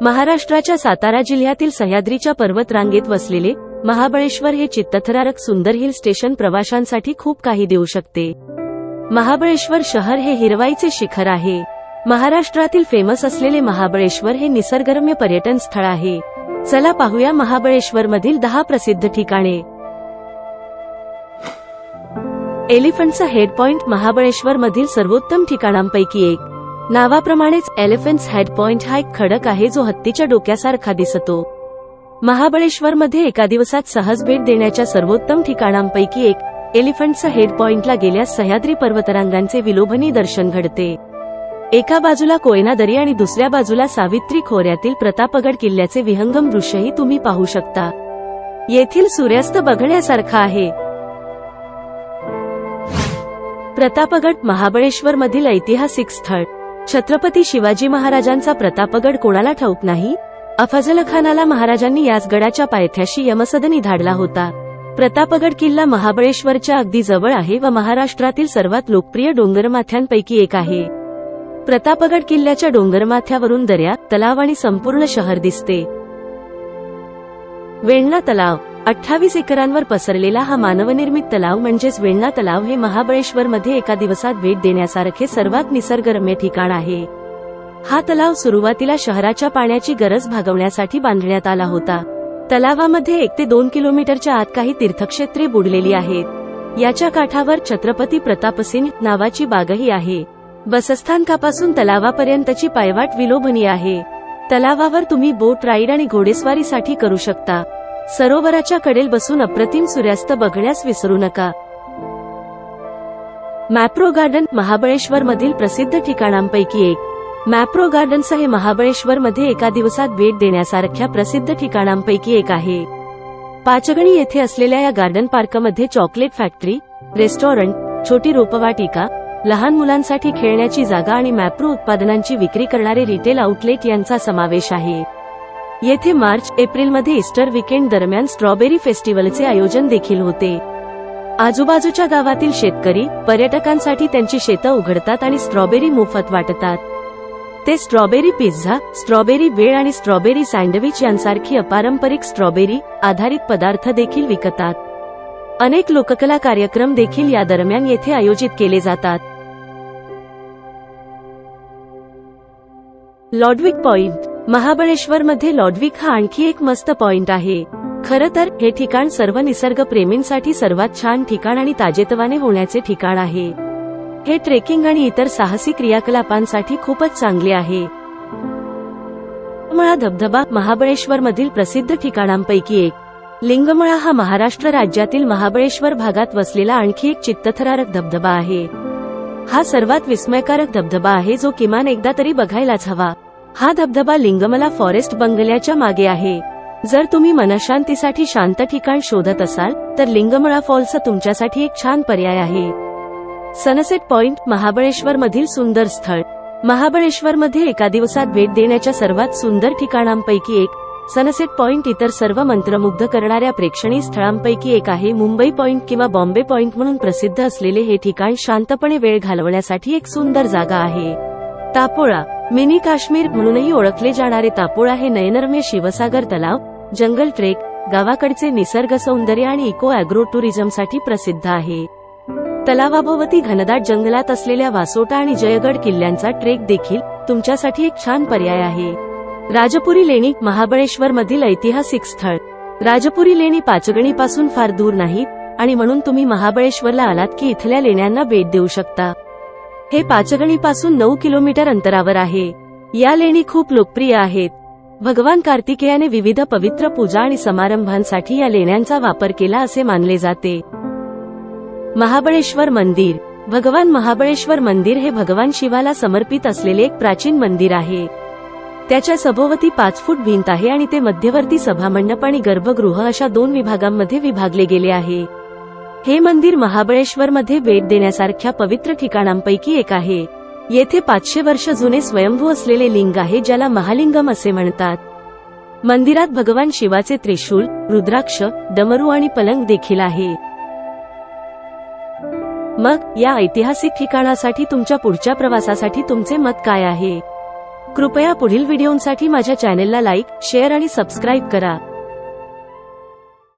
महाराष्ट्राच्या सातारा जिल्ह्यातील सह्याद्रीच्या पर्वतरांगेत वसलेले महाबळेश्वर हे चित्तथरारक सुंदर हिल स्टेशन प्रवाशांसाठी खूप काही देऊ शकते. महाबळेश्वर शहर हे हिरवाईचे शिखर आहे. महाराष्ट्रातील फेमस असलेले महाबळेश्वर हे निसर्गरम्य पर्यटन स्थळ आहे. चला पाहूया महाबळेश्वर मधील दहा प्रसिद्ध ठिकाणे. एलिफंटचा हेड पॉइंट महाबळेश्वर मधील सर्वोत्तम ठिकाणांपैकी एक. नावाप्रमाणेच एलिफंट्स हेड पॉइंट हा एक खडक आहे जो हत्तीच्या डोक्यासारखा दिसतो. महाबळेश्वरमध्ये एका दिवसात सहज भेट देण्याच्या सर्वोत्तम ठिकाणांपैकी एक एलिफंटचा हेड पॉइंटला गेल्यास सह्याद्री पर्वतरांगांचे विलोभनी दर्शन घडते. एका बाजूला कोयना दरी आणि दुसऱ्या बाजूला सावित्री खोऱ्यातील प्रतापगड किल्ल्याचे विहंगम दृश्यही तुम्ही पाहू शकता. येथील सूर्यास्त बघण्यासारखा आहे. प्रतापगड महाबळेश्वर मधील ऐतिहासिक स्थळ. छत्रपती शिवाजी महाराजांचा प्रतापगड कोणाला ठाऊक नाही? अफजल खानाला महाराजांनी याच गडाच्या पायथ्याशी यमसदनी धाडला होता. प्रतापगड किल्ला महाबळेश्वरच्या अगदी जवळ आहे व महाराष्ट्रातील सर्वात लोकप्रिय डोंगरमाथ्यांपैकी एक आहे. प्रतापगड किल्ल्याच्या डोंगरमाथ्यावरून दर्या तलाव आणि संपूर्ण शहर दिसते. वेण्णा तलाव अठ्ठावीस एकरांवर पसरलेला हा मानवनिर्मित तलाव म्हणजेच वेण्णा तलाव हे महाबळेश्वरमध्ये एका दिवसात भेट देण्यासारखे सर्वात निसर्गरम्य ठिकाण आहे. हा तलाव सुरुवातीला शहराच्या पाण्याची गरज भागवण्यासाठी बांधण्यात आला होता. तलावामध्ये एक ते दोन किलोमीटरच्या आत काही तीर्थक्षेत्रे बुडलेली आहेत. याच्या काठावर छत्रपती प्रतापसिंग नावाची बागही आहे. बसस्थानकापासून तलावापर्यंतची पायवाट विलोभनीय आहे. तलावावर तुम्ही बोट राईड आणि घोडेस्वारीसाठी करू शकता. सरोवराच्या कडेल बसून अप्रतिम सूर्यास्त बघण्यास विसरू नका. मॅप्रो गार्डन महाबळेश्वर मधील प्रसिद्ध ठिकाणांपैकी एक. मॅप्रो गार्डन्स हे महाबळेश्वर मध्ये एका दिवसात भेट देण्यासारख्या प्रसिद्ध ठिकाणांपैकी एक आहे. पाचगणी येथे असलेल्या या गार्डन पार्कमध्ये चॉकलेट फॅक्टरी रेस्टॉरंट छोटी रोपवाटिका लहान मुलांसाठी खेळण्याची जागा आणि मॅप्रो उत्पादनांची विक्री करणारे रिटेल आउटलेट यांचा समावेश आहे. येथे मार्च एप्रिलमध्ये इस्टर विकेंड दरम्यान स्ट्रॉबेरी फेस्टिवलचे आयोजन देखील होते. आजूबाजूच्या गावातील शेतकरी पर्यटकांसाठी त्यांची शेतं उघडतात आणि स्ट्रॉबेरी मोफत वाटतात. ते स्ट्रॉबेरी पिझ्झा स्ट्रॉबेरी बेळ आणि स्ट्रॉबेरी सँडविच यांसारखी अपारंपरिक स्ट्रॉबेरी आधारित पदार्थ देखील विकतात. अनेक लोककला कार्यक्रम देखील या दरम्यान येथे आयोजित केले जातात. लॉडविक पॉइंट महाबळेश्वर मध्ये लॉडविक हा आणखी एक मस्त पॉइंट आहे. खरं तर हे ठिकाण सर्व निसर्ग प्रेमींसाठी सर्वात छान ठिकाण आणि ताजेतवाने होण्याचे ठिकाण आहे. हे ट्रेकिंग आणि इतर साहसी क्रियाकलापांसाठी खूपच चांगले आहे. लिंगमळा धबधबा महाबळेश्वर मधील प्रसिद्ध ठिकाणांपैकी एक. लिंगमळा हा महाराष्ट्र राज्यातील महाबळेश्वर भागात वसलेला आणखी एक चित्तथरारक धबधबा आहे. हा सर्वात विस्मयकारक धबधबा आहे जो किमान एकदा तरी बघायलाच हवा. हा धबधबा लिंगमला फॉरेस्ट बंगल्याच्या मागे आहे. जर तुम्ही मनशांतीसाठी शांत ठिकाण शोधत असाल तर लिंगमळा फॉल्स तुमच्यासाठी एक छान पर्याय आहे. सनसेट पॉइंट महाबळेश्वर मधील सुंदर स्थळ. महाबळेश्वर मध्ये एका दिवसात भेट देण्याच्या सर्वात सुंदर ठिकाणांपैकी एक. सनसेट पॉइंट इतर सर्व मंत्रमुग्ध करणाऱ्या प्रेक्षणीय स्थळांपैकी एक आहे. मुंबई पॉइंट किंवा बॉम्बे पॉइंट म्हणून प्रसिद्ध असलेले हे ठिकाण शांतपणे वेळ घालवण्यासाठी एक सुंदर जागा आहे. तापोळा मिनी काश्मीर म्हणूनही ओळखले जाणारे तापोळा हे नयनरम्य शिवसागर तलाव जंगल ट्रेक गावाकडचे निसर्ग सौंदर्य आणि इको अॅग्रो टुरिझमसाठी प्रसिद्ध आहे. तलावाभोवती घनदाट जंगलात असलेल्या वासोटा आणि जयगड किल्ल्यांचा ट्रेक देखील तुमच्यासाठी एक छान पर्याय आहे. राजपुरी लेणी महाबळेश्वर मधील ऐतिहासिक स्थळ. राजपुरी लेणी पाचगणीपासून फार दूर नाहीत आणि म्हणून तुम्ही महाबळेश्वरला आलात की इथल्या लेण्यांना भेट देऊ शकता. हे पाचगणीपासून नऊ किलोमीटर अंतरावर आहे. या लेणी खूप लोकप्रिय आहेत. भगवान कार्तिकेयाने विविध पवित्र पूजा आणि समारंभांसाठी या लेण्यांचा वापर केला असे मानले जाते. महाबळेश्वर मंदिर. भगवान महाबळेश्वर मंदिर हे भगवान शिवाला समर्पित असलेले एक प्राचीन मंदिर आहे. त्याच्या सभोवती पाच फूट भिंत आहे आणि ते मध्यवर्ती सभामंडप आणि गर्भगृह अशा दोन विभागांमध्ये विभागले गेले आहे. हे मंदिर महाबळेश्वर मध्ये भेट देण्यासारख्या पवित्र ठिकाणांपैकी एक आहे. येथे पाचशे वर्ष जुने स्वयंभू असलेले लिंग आहे ज्याला महालिंगम असे म्हणतात. मंदिरात भगवान शिवाचे त्रिशूल रुद्राक्ष डमरू आणि पलंग देखील आहे. मग या ऐतिहासिक ठिकाणासाठी तुमच्या पुढच्या प्रवासासाठी तुमचे मत काय आहे? कृपया पुढील व्हिडिओंसाठी माझ्या चॅनेलला लाईक शेअर आणि सबस्क्राईब करा.